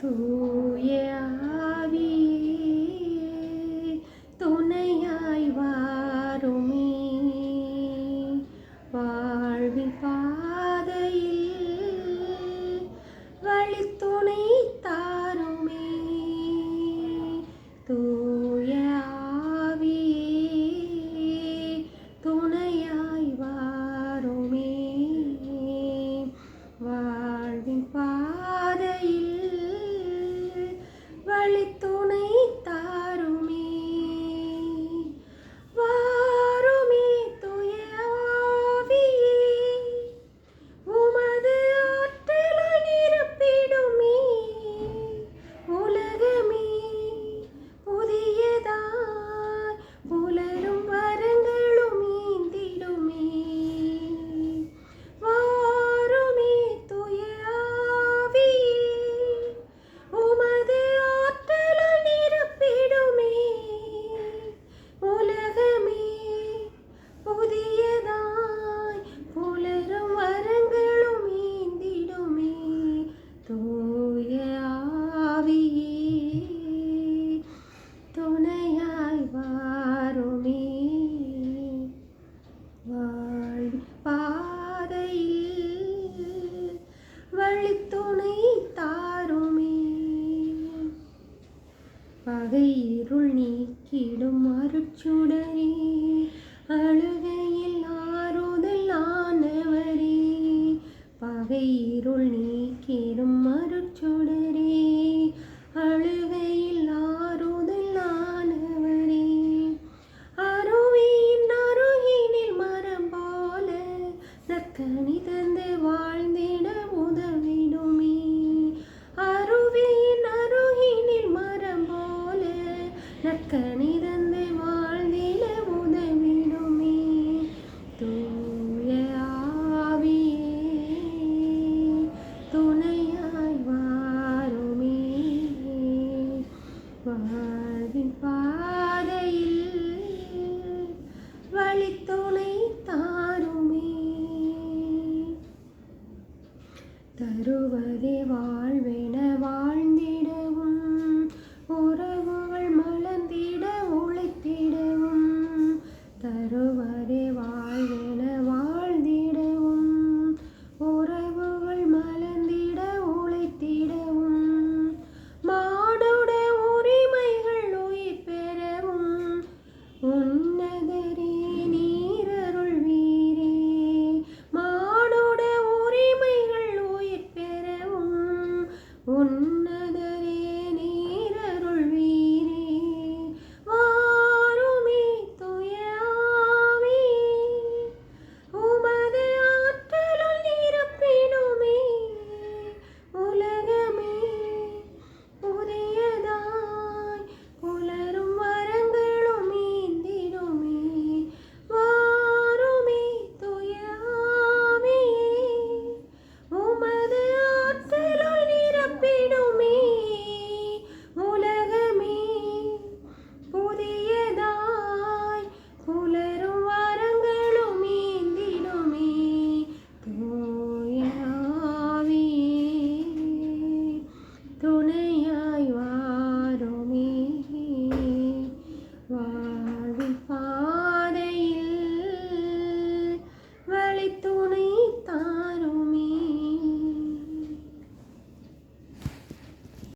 தூய ஆவியே துணையாய் வாருமே. வாழ்வின் பாதையில் வழித்துணைத்தான் பகை இருள் நீக்கிடும் அருட்சுடரே அழுகையில் ஆறுதல் ஆனவரே பகை இருள் நீக்கிடும் அருட்சுடரே அழு I wanna you are.